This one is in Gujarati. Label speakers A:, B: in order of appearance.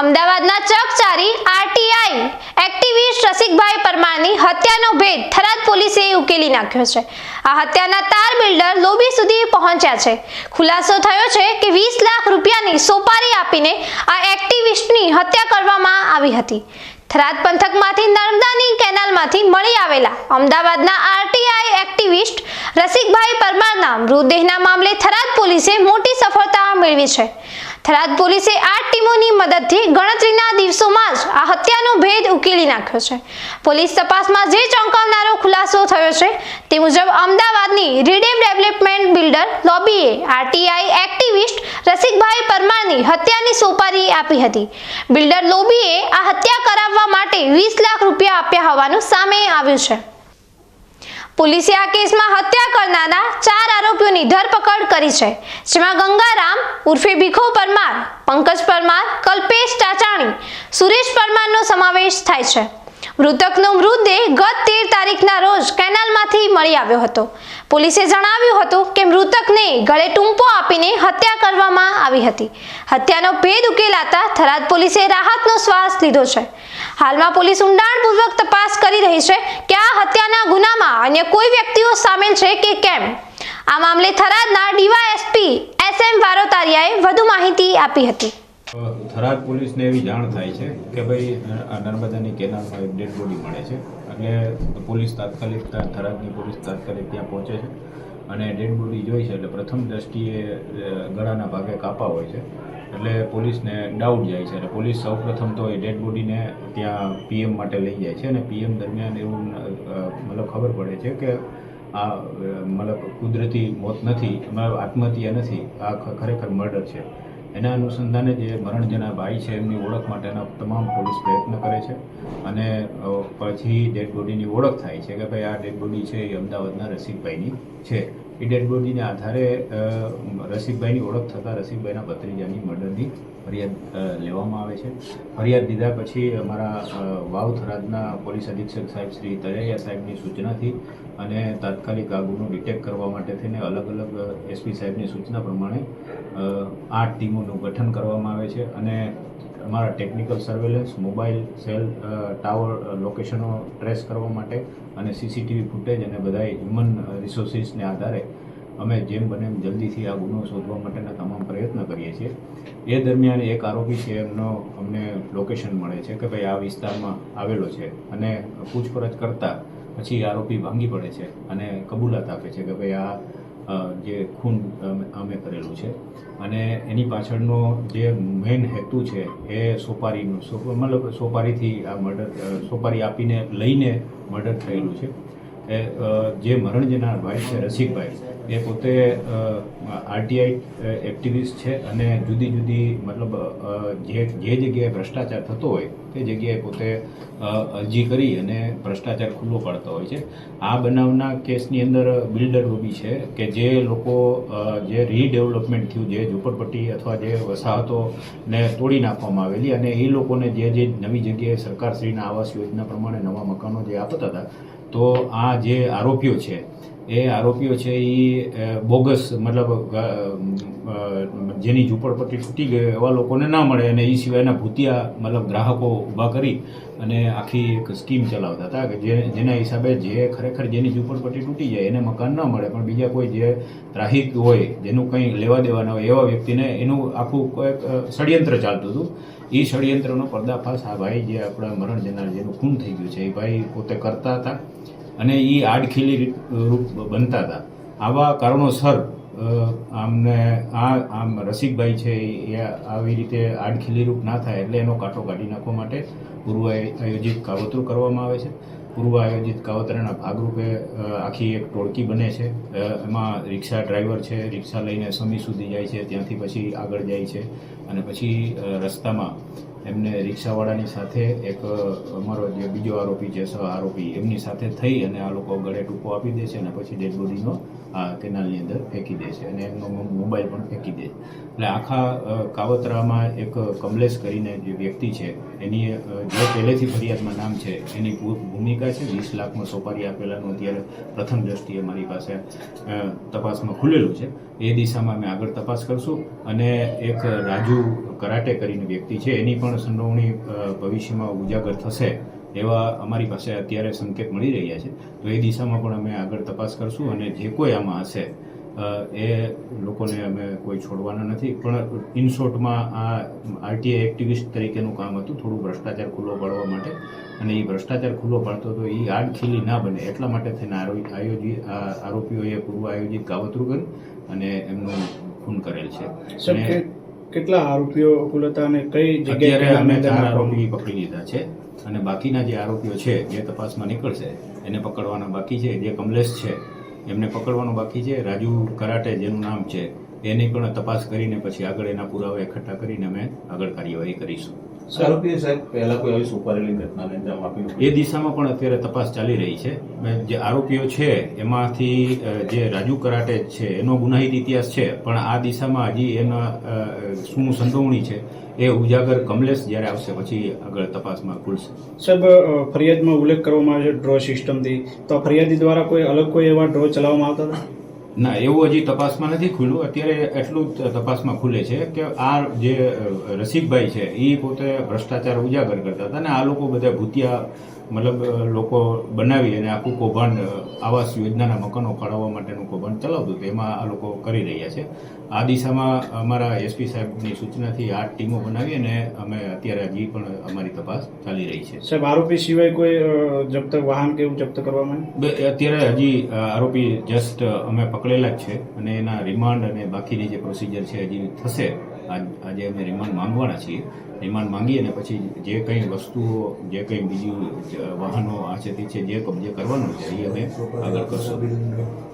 A: અમદાવાદના ચકચારી આરટીઆઈ એક્ટિવિસ્ટ રસિકભાઈ પરમારની હત્યાનો ભેદ થરાદ પોલીસે ઉકેલી નાખ્યો છે. આ હત્યાના તાર બિલ્ડર લોબી સુધી પહોંચ્યા છે. ખુલાસો થયો છે કે વીસ લાખ રૂપિયાની સોપારી આપીને આ એક્ટિવિસ્ટની હત્યા કરવામાં આવી હતી. થરાદ પંથકમાંથી નર્મદાની કેનાલમાંથી મળી આવેલા અમદાવાદના આરટીઆઈ એક્ટિવિસ્ટ રસિકભાઈ પરમારના મૃતદેહના મામલે થરાદ મેળવી છે. થરાદ પોલીસે આઠ ટીમોની મદદથી ગણતરીના દિવસોમાં જ આ હત્યાનો ભેદ ઉકેલી નાખ્યો છે. પોલીસ તપાસમાં જે ચોંકાવનારો ખુલાસો થયો છે તે મુજબ અમદાવાદની રીડેમ ડેવલપમેન્ટ બિલ્ડર લોબીએ આરટીઆઈ એક્ટિવિસ્ટ રસિકભાઈ પરમારની હત્યાની સોપારી આપી હતી. બિલ્ડર લોબીએ આ હત્યા કરાવવા માટે વીસ લાખ રૂપિયા આપ્યા હોવાનું સામે આવ્યું છે. પોલીસે આ કેસમાં હત્યા કરનારા ચાર આરોપીઓની ધરપકડ કરી છે, જેમાં ગંગારામ, ઉર્ફે ભીખો પરમાર, પંકજ પરમાર, કલ્પેશ ચાચાણી, સુરેશ પરમારનો સમાવેશ થાય છે. મૃતકનો મૃતદેહ ગત તેર તારીખના રોજ કેનાલમાંથી મળી આવ્યો હતો. પોલીસે જણાવ્યું હતું કે મૃતકને ગળે ટૂંપો આપીને હત્યા કરવામાં આવી હતી. હત્યાનો ભેદ ઉકેલાતા થરાદ પોલીસે રાહતનો શ્વાસ લીધો છે. હાલમાં પોલીસ ઊંડાણપૂર્વક તપાસ કરી રહી છે કે આ હત્યાના ગુનામાં અન્ય કોઈ વ્યક્તિઓ સામેલ છે કે કેમ. આ મામલે થરાદના ડીવાયએસપી એસ એમ વારોતારિયાએ વધુ માહિતી આપી હતી.
B: થરાદ પોલીસને એવી જાણ થાય છે કે ભાઈ નર્મદાની કેનાલમાં એક ડેડ બોડી મળે છે. એટલે પોલીસ તાત્કાલિક થરાદની પોલીસ તાત્કાલિક ત્યાં પહોંચે છે અને ડેડ બોડી જોઈ છે એટલે પ્રથમ દ્રષ્ટિએ ગળાના ભાગે કાપા હોય છે. એટલે પોલીસને ડાઉટ જાય છે. એટલે પોલીસ સૌપ્રથમ તો એ ડેડ બોડીને ત્યાં પીએમ માટે લઈ જાય છે અને પીએમ દરમિયાન એવું મતલબ ખબર પડે છે કે આ મતલબ કુદરતી મોત નથી, મતલબ આત્મહત્યા નથી. આ ખરેખર મર્ડર છે. એના અનુસંધાને જે મરણ જેના ભાઈ છે એમની ઓળખ માટેના તમામ પોલીસ પ્રયત્ન કરે છે. અને પછી ડેડ બોડીની ઓળખ થાય છે કે ભાઈ આ ડેડ બોડી છે એ અમદાવાદના રસિકભાઈની છે. એ ડેડ બોડીને આધારે રસિકભાઈની ઓળખ થતાં રસિકભાઈના ભત્રીજાની મર્ડરની ફરિયાદ લેવામાં આવે છે. ફરિયાદ દીધા પછી અમારા વાવ થરાદના પોલીસ અધિક્ષક સાહેબ શ્રી તરૈયા સાહેબની સૂચનાથી અને તાત્કાલિક આ ગુનો ડિટેક્ટ કરવા માટે થઈને અલગ અલગ એસપી સાહેબની સૂચના પ્રમાણે આઠ ટીમોનું ગઠન કરવામાં આવે છે અને અમારા technical surveillance, mobile, cell tower લોકેશનો trace કરવા માટે અને સીસીટીવી ફૂટેજ અને બધા હ્યુમન રિસોર્સિસને આધારે અમે જેમ બને એમ જલ્દીથી આ ગુનો શોધવા માટેના તમામ પ્રયત્ન કરીએ છીએ. એ દરમિયાન એક આરોપી છે, એમનો અમને લોકેશન મળે છે કે ભાઈ આ વિસ્તારમાં આવેલો છે અને પૂછપરછ કરતાં પછી આરોપી ભાંગી પડે છે અને કબૂલાત આપે છે કે ભાઈ આ જે ખૂન અમે- કરેલું છે. અને એની પાછળનો જે મેઇન હેતુ છે એ સોપારીનું મતલબ સોપારીથી આ મર્ડર સોપારી આપીને લઈને મર્ડર થયેલું છે. એ જે મરણ જનાર ભાઈ છે, રસિકભાઈ, એ પોતે આરટીઆઈ એક્ટિવિસ્ટ છે અને જુદી જુદી મતલબ જે જે જગ્યાએ ભ્રષ્ટાચાર થતો હોય, તે જગ્યાએ પોતે અરજી કરી અને ભ્રષ્ટાચાર ખુલ્લો પાડતો હોય છે. આ બનાવના કેસની અંદર બિલ્ડર લોબી છે કે જે લોકો જે રીડેવલપમેન્ટ થયું, જે ઝૂંપડપટ્ટી અથવા જે વસાહતોને તોડી નાખવામાં આવેલી અને એ લોકોને જે જે નવી જગ્યાએ સરકારશ્રીના આવાસ યોજના પ્રમાણે નવા મકાનો જે આપતા હતા તો આ જે આરોપીઓ છે, એ આરોપીઓ છે એ બોગસ મતલબ જેની ઝૂંપડપટ્ટી તૂટી ગઈ એવા લોકોને ના મળે અને એ સિવાયના ભૂતિયા મતલબ ગ્રાહકો ઊભા કરી અને આખી એક સ્કીમ ચલાવતા હતા કે જે, જેના હિસાબે જે ખરેખર જેની ઝૂંપડપટ્ટી તૂટી જાય એને મકાન ન મળે, પણ બીજા કોઈ જે ત્રાહિક હોય, જેનું કંઈ લેવા દેવાના હોય એવા વ્યક્તિને એનું આખું કોઈક ષડયંત્ર ચાલતું હતું. એ ષડયંત્રનો પર્દાફાશ આ ભાઈ જે આપણા મરણ જનાર જેનું ખૂન થઈ ગયું છે, એ ભાઈ પોતે કરતા હતા અને એ આડખીલી રૂપ બનતા હતા. આવા કારણોસર આમને આ, આમ રસિકભાઈ છે એ આવી રીતે આડખીલી રૂપ ના થાય એટલે એનો કાંટો કાઢી નાખવા માટે પૂર્વ આયોજિત કાવતરું કરવામાં આવે છે. પૂર્વ આયોજિત કાવતરાના ભાગરૂપે આખી એક ટોળકી બને છે. એમાં રિક્ષા ડ્રાઈવર છે. રિક્ષા લઈને સમી સુધી જાય છે. ત્યાંથી પછી આગળ જાય છે. અને પછી રસ્તામાં એમને રિક્ષાવાળાની સાથે એક, અમારો જે બીજો આરોપી છે સહ આરોપી, એમની સાથે થઈ અને આ લોકો ગળે ટૂંકો આપી દે છે અને પછી ડેડ બોડીનો આ કેનાલની અંદર ફેંકી દે છે અને એમનો મોબાઈલ પણ ફેંકી દે છે. એટલે આખા કાવતરામાં એક કમલેશ કરીને જે વ્યક્તિ છે, એની જે પહેલેથી ફરિયાદમાં નામ છે, એની ભૂમિકા છે. વીસ લાખમાં સોપારી આપેલાનું અત્યારે પ્રથમ દ્રષ્ટિએ મારી પાસે તપાસમાં ખુલેલું છે. એ દિશામાં અમે આગળ તપાસ કરશું અને એક રાજુ કરાટે કરીને વ્યક્તિ છે, એની પણ પણ સંડોવણી ભવિષ્યમાં ઉજાગર થશે એવા અમારી પાસે અત્યારે સંકેત મળી રહ્યા છે. તો એ દિશામાં પણ અમે આગળ તપાસ કરશું અને જે કોઈ આમાં હશે એ લોકોને અમે કોઈ છોડવાના નથી. પણ ઇન શોર્ટમાં આ આરટીઆઈ એક્ટિવિસ્ટ તરીકેનું કામ હતું. થોડું ભ્રષ્ટાચાર ખુલ્લો પાડવા માટે. અને એ ભ્રષ્ટાચાર ખુલ્લો પાડતો તો એ આડખીલી ના બને. એટલા માટે થઈને આયોજિત આ આરોપીઓએ પૂર્વ આયોજિત કાવતરું કર્યું અને એમનું ખૂન કરેલ છે. અને
C: કેટલા આરોપીઓ કુલ હતા અને કઈ જગ્યાએ
B: અમે ચાર આરોપી પકડી લીધા છે અને બાકીના જે આરોપીઓ છે જે તપાસમાં નીકળશે એને પકડવાના બાકી છે. જે કમલેશ છે એમને પકડવાનો બાકી છે. રાજુ કરાટે જેનું નામ છે એની પણ તપાસ કરીને પછી આગળ એના પુરાવા એકઠા કરીને અમે આગળ કાર્યવાહી કરીશું.
D: આરોપીએ સાહેબ પહેલા કોઈ આવી સુપારેલી ઘટનાને અંજામ આપ્યું
B: એ દિશામાં પણ અત્યારે તપાસ ચાલી રહી છે. જે આરોપીઓ છે એમાંથી જે રાજુ કરાટે છે એનો ગુનાહિત ઇતિહાસ છે પણ આ દિશામાં હજી એના શું સંડોવણી છે એ ઉજાગર કમલેશ જ્યારે આવશે પછી આગળ તપાસમાં ખુલશે.
C: સાહેબ ફરિયાદમાં ઉલ્લેખ કરવામાં આવ્યો છે ડ્રો સિસ્ટમથી. તો ફરિયાદી દ્વારા કોઈ અલગ કોઈ એવા ડ્રો ચલાવવામાં આવતા હતા?
B: ના, એવું હજી તપાસમાં નથી ખુલ્યું અત્યારે એટલું તપાસમાં ખુલે છે કે આ જે રસિકભાઈ છે એ પોતે ભ્રષ્ટાચાર ઉજાગર કરતા હતા અને આ લોકો બધા ભૂતિયા, મતલબ લોકો બનાવી અને આખું કૌભાંડ આવાસ યોજનાના મકાનો ફાળવવા માટેનું કૌભાંડ ચલાવતું હતું. એમાં આ લોકો કરી રહ્યા છે. આ દિશામાં અમારા એસપી સાહેબની સૂચનાથી આઠ ટીમો બનાવી અને અમે અત્યારે હજી પણ અમારી તપાસ ચાલી રહી છે.
C: સાહેબ આરોપી સિવાય કોઈ જપ્ત વાહન કે એવું જપ્ત કરવામાં
B: અત્યારે હજી આરોપી જસ્ટ અમે પકડેલા જ છે અને એના રિમાન્ડ અને બાકીની જે પ્રોસિજર છે હજી થશે. આજ- આજે અમે રિમાન્ડ માંગવાના છીએ. રિમાન્ડ માંગી અને પછી જે કંઈ વસ્તુઓ જે કંઈ બીજું વાહનો આ છે તે છે જે કબજે કરવાનું છે એ અમે આગળ કરશું.